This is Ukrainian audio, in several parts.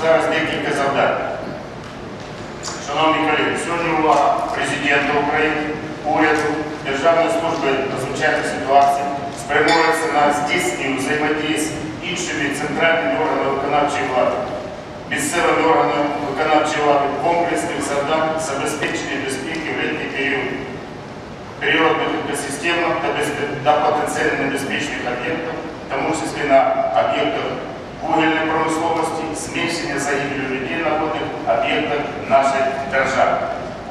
зараз декілька завдань. Шановні колеги, сьогодні увага президента України, уряду, Державної служби надзвичайних ситуацій спрямовується на здійснення взаємодії з іншими центральними органами виконавчої влади, місцевими органами виконавчої влади комплексних завдань забезпечення безпеки в літній період природних екосистемах та, та потенціально небезпечних об'єктах, в тому числі на об'єктах вугільної промисловості, зменшення загибелі людей на водних об'єктах нашої держави.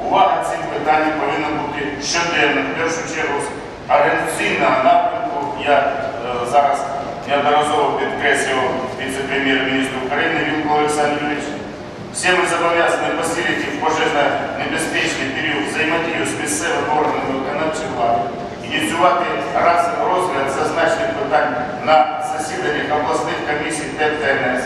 Увага цим питанням повинна бути щоденно, в першу чергу, з організаційного напрямку. Я е, зараз неодноразово підкреслював віце-прем'єр-міністр України Вілко Олександр Юрійович. Всі ми зобов'язані посилити в пожежно-небезпечний період взаємодію з місцевими органами виконавчої влади, ініціювати разовий розгляд зазначених питань засіданнях обласних комісій ТЕП та НС,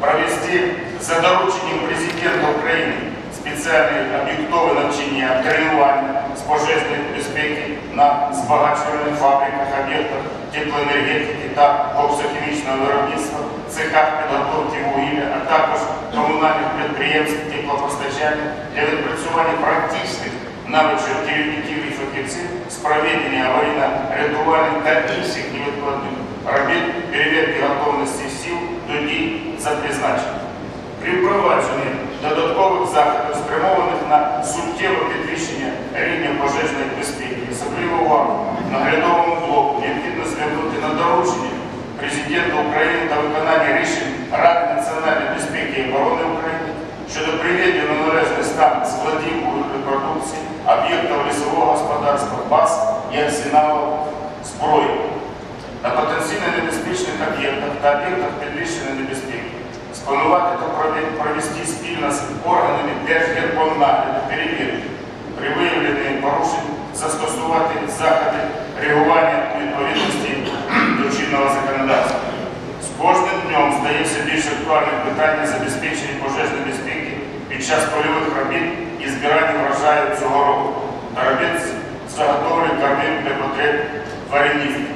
провести за дорученням президента України спеціальні об'єктові навчання, тренування з пожежної безпеки на збагачувальних фабриках, об'єктах теплоенергетики та коксохімічного виробництва, цехах підготовки вугілля, а також комунальних підприємств теплопостачання для відпрацювання практичних навичок керівників і фахівців з проведення аварійно-рятувальних та інших невідкладних робіт перевірки готовності сил до дій за призначенням. При впровадженні додаткових заходів, спрямованих на суттєве підвищення рівня пожежної безпеки, особливу увагу наглядовому блоку необхідно звернути на доручення президента України та виконання рішень Ради національної безпеки і оборони України щодо приведення на належний стан складів продукції, об'єктів лісового господарства, баз і арсеналу зброї на потенційно небезпечних об'єктах та об'єктах підвищеної небезпеки, спланувати та провести спільно з органами Держгеркомнагляду перевірки при виявленні порушень, застосувати заходи реагування відповідності до чинного законодавства. З кожним днем все більш актуальним питання забезпечення пожежної безпеки під час польових робіт і збирання врожаю цього року та робіт з заготовлення кормів для потреб тваринівки.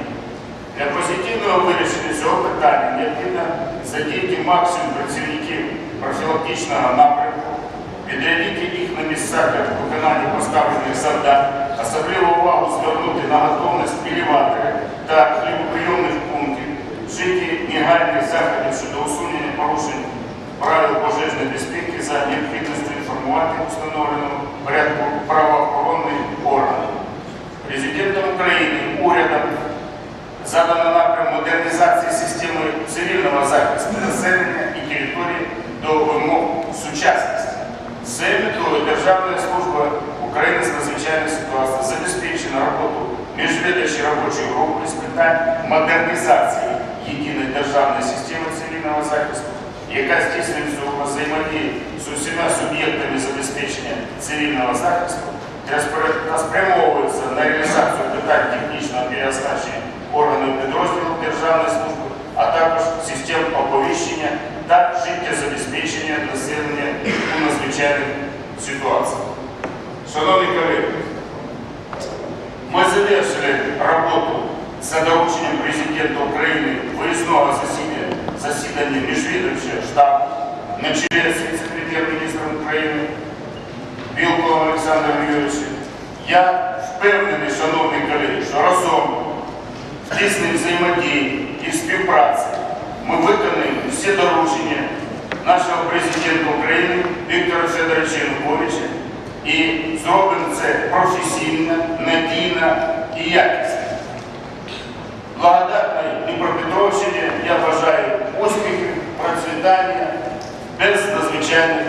Для позитивного вирішення цього необхідно задіяти максимум працівників профілактичного напрямку, відрядити їх на місця для виконання поставлених завдань, особливу увагу звернути на готовність елеваторів та хлібоприйомних пунктів, вжиті негайних заходів щодо усунення порушень правил пожежної безпеки за необхідністю інформувати установленому порядку правоохоронний орган. Президентом України, урядом задано напрям модернізації системи цивільного захисту населення і території до вимог сучасності. З метою Державна служба України з надзвичайних ситуацій забезпечена роботу міжвідомчої робочої групи з питань модернізації єдиної державної системи цивільного захисту, яка здійснюється у взаємодії з усіма суб'єктами забезпечення цивільного захисту та спрямовується на реалізацію питань технічного переоснащення органів підрозділів Державної служби, систем оповіщення та життєзабезпечення населення у надзвичайних ситуаціях. Шановні колеги, ми завершили роботу за дорученням президента України виїзного засідання, засідання міжвідомчого штабу на чолі з віце-прем'єр-міністром України Вілковим Олександром Юрійовичем. Я впевнений, шановні колеги, що разом в тісній взаємодії і співпраці ми виконаємо всі доручення нашого президента України Віктора Федоровича Януковича і зробимо це професійно, надійно і якісно. Благодатної Дніпропетровщині я бажаю успіхів, процвітання без надзвичайних.